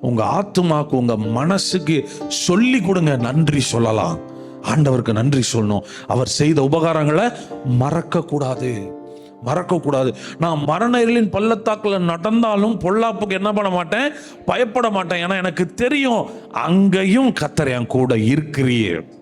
உங்க ஆத்துமாக்கு உங்க மனசுக்கு சொல்லி கொடுங்க. நன்றி சொல்லலாம். ஆண்டவருக்கு நன்றி சொல்லணும். அவர் செய்த உபகாரங்களை மறக்க கூடாது மறக்க கூடாது நான் மரண பள்ளத்தாக்கில் நடந்தாலும் பொல்லாப்புக்கு என்ன பண்ண மாட்டேன்? பயப்பட மாட்டேன். ஏன்னா எனக்கு தெரியும் அங்கேயும் கத்தர் என் கூட இருக்கிறீர்.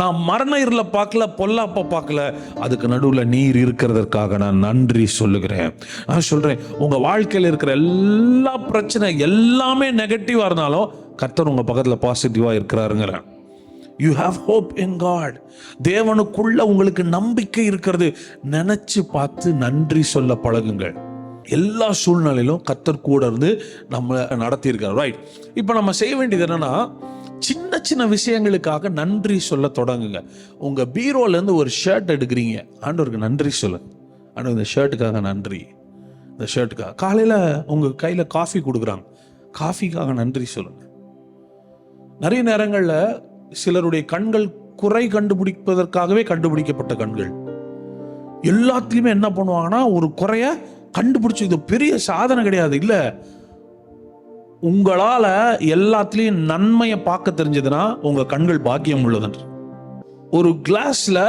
நான் மரண இருள பார்க்கல பொல்லாப்ப பார்க்கல. அதுக்கு நடுவில் நீர் இருக்கிறதற்காக நான் நன்றி சொல்லுகிறேன். நான் சொல்கிறேன் உங்கள் வாழ்க்கையில் இருக்கிற எல்லா பிரச்சனை எல்லாமே நெகட்டிவாக இருந்தாலும் கர்த்தர் உங்கள் பக்கத்தில் பாசிட்டிவாக இருக்கிறாருங்கிறேன் you have hope in God தேவனுக்குள்ள உங்களுக்கு நம்பிக்கை இருக்கிறது. நினைச்சு பார்த்து நன்றி சொல்ல பழகுங்கள். எல்லா சூழ்நிலையிலும் கத்தர் கூட இருந்து நம்ம நடத்தியிருக்கார். ரைட் இப்போ நம்ம செய்ய வேண்டியது என்னன்னா சின்ன சின்ன விஷயங்களுக்காக நன்றி சொல்ல தொடங்குங்க. உங்க பீரோல இருந்து ஒரு ஷர்ட் எடுக்கிறீங்க. ஆண்டவருக்கு நன்றி சொல்லுங்க. ஆண்டவர் இந்த ஷர்ட்டுக்காக நன்றி. இந்த ஷர்ட்டுக்காக காலையில உங்க கையில காஃபி கொடுக்குறாங்க. காஃபிக்காக நன்றி சொல்லுங்க. நிறைய நேரங்களில் சிலருடைய கண்கள் குறை கண்டுபிடிப்பதற்காகவே கண்டுபிடிக்கப்பட்ட கண்கள். எல்லாத்துலேயுமே என்ன பண்ணுவாங்கன்னா ஒரு குறைய கண்டுபிடிச்சது இது பெரிய சாதனை கிடையாது. இல்லை உங்களால் எல்லாத்துலேயும் நன்மையை பார்க்க தெரிஞ்சதுன்னா உங்கள் கண்கள் பாக்கியம் உள்ளதுன்ற. ஒரு கிளாஸில்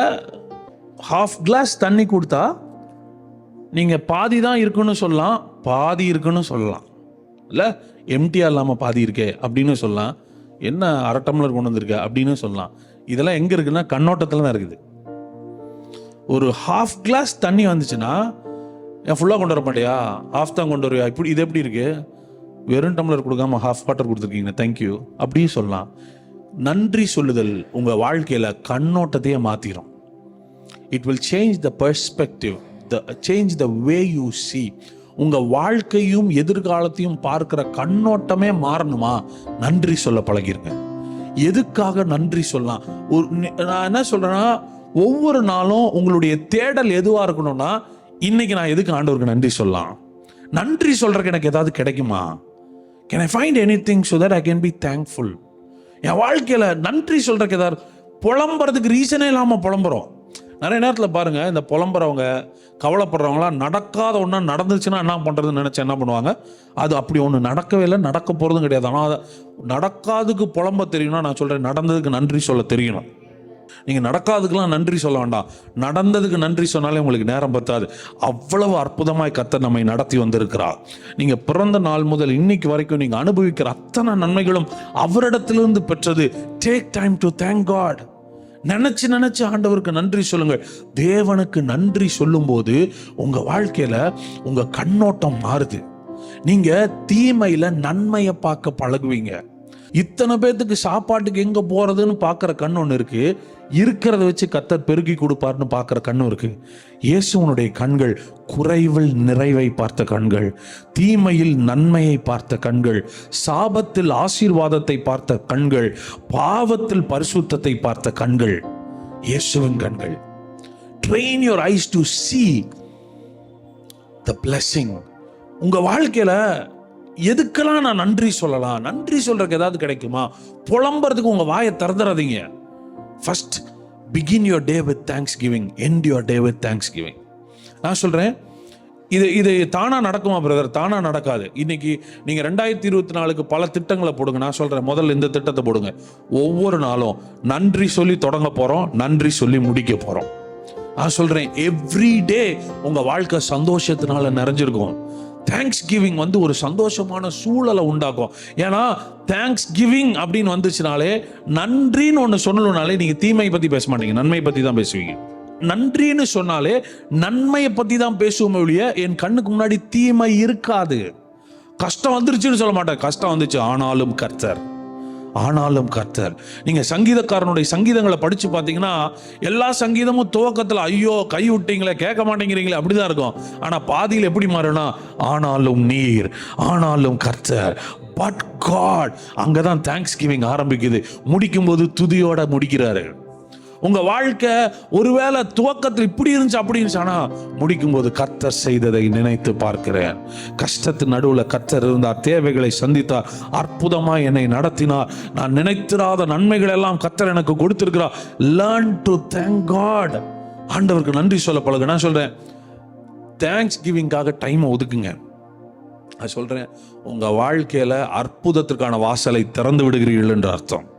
ஹாஃப் கிளாஸ் தண்ணி கொடுத்தா நீங்கள் பாதி தான் இருக்குன்னு சொல்லலாம் பாதி இருக்குன்னு சொல்லலாம். இல்லை எம்டிஆர் இல்லாமல் பாதி இருக்கே அப்படின்னு சொல்லலாம். என்ன அரை டம்ளர் கொண்டு வந்திருக்க அப்படின்னு சொல்லலாம். இதெல்லாம் எங்கே இருக்குன்னா கண்ணோட்டத்தில் தான் இருக்குது. ஒரு ஹாஃப் கிளாஸ் தண்ணி வந்துச்சுன்னா என் ஃபுல்லாக கொண்டு வர மாட்டியா? ஹாஃப் தான் கொண்டு வருவியா இப்படி இது எப்படி இருக்குது வெறும் டம்ளர் கொடுக்காம ஹாஃப் வாட்டர் கொடுத்துருக்கீங்க தேங்க்யூ அப்படியும் சொல்லலாம். நன்றி சொல்லுதல் உங்கள் வாழ்க்கையில் கண்ணோட்டத்தையே மாற்றிடும் it will change the perspective the change the way you see உங்கள் வாழ்க்கையும் எதிர்காலத்தையும் பார்க்கிற கண்ணோட்டமே மாறணுமா? நன்றி சொல்ல பழகிருங்க. எதுக்காக நன்றி சொல்லலாம்? ஒரு நான் என்ன சொல்கிறேன்னா ஒவ்வொரு நாளும் உங்களுடைய தேடல் எதுவாக இருக்கணும்னா இன்னைக்கு நான் எதுக்கு ஆண்டவருக்கு நன்றி சொல்லலாம்? நன்றி சொல்றதுக்கு எனக்கு ஏதாவது கிடைக்குமா? Can I find anything so that I can be thankful என் வாழ்க்கையில் நன்றி சொல்றதுக்கு ஏதாவது புலம்புறதுக்கு ரீசனே இல்லாமல் புலம்புறோம். நிறைய நேரத்தில் பாருங்கள் இந்த புலம்புறவங்க கவலைப்படுறவங்களாம் நடக்காத ஒன்றா நடந்துச்சுன்னா என்ன பண்ணுறதுன்னு நினச்சி என்ன பண்ணுவாங்க? அது அப்படி ஒன்று நடக்கவே இல்லை நடக்க போகிறதும் கிடையாது. ஆனால் அதை நடக்காதுக்கு புலம்ப தெரியணும்னா நான் சொல்கிறேன் நடந்ததுக்கு நன்றி சொல்ல தெரியணும் நீங்கள் நடக்காதுக்கெல்லாம் நன்றி சொல்ல வேண்டாம். நடந்ததுக்கு நன்றி சொன்னாலே உங்களுக்கு நேரம் பத்தாது. அவ்வளவு அற்புதமாய் கத்த நம்மை நடத்தி வந்திருக்கிறார். நீங்கள் பிறந்த நாள் முதல் இன்னைக்கு வரைக்கும் நீங்கள் அனுபவிக்கிற அத்தனை நன்மைகளும் அவரிடத்திலிருந்து பெற்றது. Take time to thank God நினச்சி நினச்சி ஆண்டவருக்கு நன்றி சொல்லுங்கள். தேவனுக்கு நன்றி சொல்லும்போது உங்கள் வாழ்க்கையில் உங்கள் கண்ணோட்டம் மாறுது. நீங்கள் தீமையில் நன்மையை பார்க்க பழகுவீங்க. இத்தனை பேர்த்துக்கு சாப்பாட்டுக்கு எங்கே போகிறதுன்னு பார்க்குற கண் ஒன்று இருக்குது இருக்கிறத வச்சு கத்தர் பெருக்கி கொடுப்பார்னு பார்க்குற கண்ணும் இருக்குது இயேசுவனுடைய கண்கள் குறைவில் நிறைவை பார்த்த கண்கள் தீமையில் நன்மையை பார்த்த கண்கள் சாபத்தில் ஆசீர்வாதத்தை பார்த்த கண்கள் பாவத்தில் பரிசுத்தத்தை பார்த்த கண்கள் இயேசுவின் கண்கள். Train your eyes to see the blessing. உங்கள் வாழ்க்கையில் எதுக்கெல்லாம் நான் நன்றி சொல்லலாம்? நன்றி சொல்றதுக்கு ஏதாவது கிடைக்குமா? புலம்புறதுக்கு உங்க வாயை திறந்துடாதீங்க first begin your day with thanksgiving end your day with thanksgiving நான் சொல்றேன் இது இது தானா நடக்குமா பிரதர் தானா நடக்காது. இன்னைக்கு நீங்க ரெண்டாயிரத்தி இருபத்தி நாலுக்கு பல திட்டங்களை போடுங்க. நான் சொல்றேன் முதல்ல இந்த திட்டத்தை போடுங்க. ஒவ்வொரு நாளும் நன்றி சொல்லி தொடங்க போறோம் நன்றி சொல்லி முடிக்க போறோம். நான் சொல்றேன் எவ்ரி டே உங்க வாழ்க்கை சந்தோஷத்தினால நிறைஞ்சிருக்கும். தேங்க்ஸ் கிவிங் வந்து ஒரு சந்தோஷமான சூழலை உண்டாக்கும். ஏன்னா தேங்க்ஸ் கிவிங் அப்படின்னு வந்துச்சுனாலே நன்றின்னு ஒன்று சொல்லணும்னாலே நீங்கள் தீமையை பற்றி பேச மாட்டீங்க. நன்மையை பற்றி தான் பேசுவீங்க. நன்றின்னு சொன்னாலே நன்மையை பற்றி தான் பேசுவோமே ஒழிய என் கண்ணுக்கு முன்னாடி தீமை இருக்காது. கஷ்டம் வந்துருச்சுன்னு சொல்ல மாட்டேன். கஷ்டம் வந்துச்சு. ஆனாலும் கர்த்தர் ஆனாலும் கர்த்தர். நீங்கள் சங்கீதக்காரனுடைய சங்கீதங்களை படித்து பார்த்தீங்கன்னா எல்லா சங்கீதமும் துவக்கத்தில் ஐயோ கை விட்டீங்களே கேட்க மாட்டேங்கிறீங்களே அப்படிதான் இருக்கும். ஆனால் பாதியில் எப்படி மாறும்னா ஆனாலும் நீர் ஆனாலும் கர்த்தர். பட் காட் அங்கதான் தேங்க்ஸ் கிவிங் ஆரம்பிக்குது. முடிக்கும்போது துதியோட முடிக்கிறாரு. உங்கள் வாழ்க்கை ஒருவேளை துவக்கத்தில் இப்படி இருந்துச்சு அப்படி இருந்துச்சு. ஆனால் முடிக்கும் போது கத்தர் செய்ததை நினைத்து பார்க்கிறேன். கஷ்டத்து நடுவில் கத்தர் இருந்தார் தேவைகளை சந்தித்தார் அற்புதமாக என்னை நடத்தினார். நான் நினைத்திராத நன்மைகள் எல்லாம் கத்தர் எனக்கு கொடுத்திருக்கிறார். லேர்ன் டு தேங்க் காட் ஆண்டவருக்கு நன்றி சொல்ல பழகு. நான் சொல்கிறேன் தேங்க்ஸ் கிவிங்காக டைமை ஒதுக்குங்க. நான் சொல்கிறேன் உங்கள் வாழ்க்கையில் அற்புதத்திற்கான வாசலை திறந்து விடுகிறீர்கள் என்று அர்த்தம்.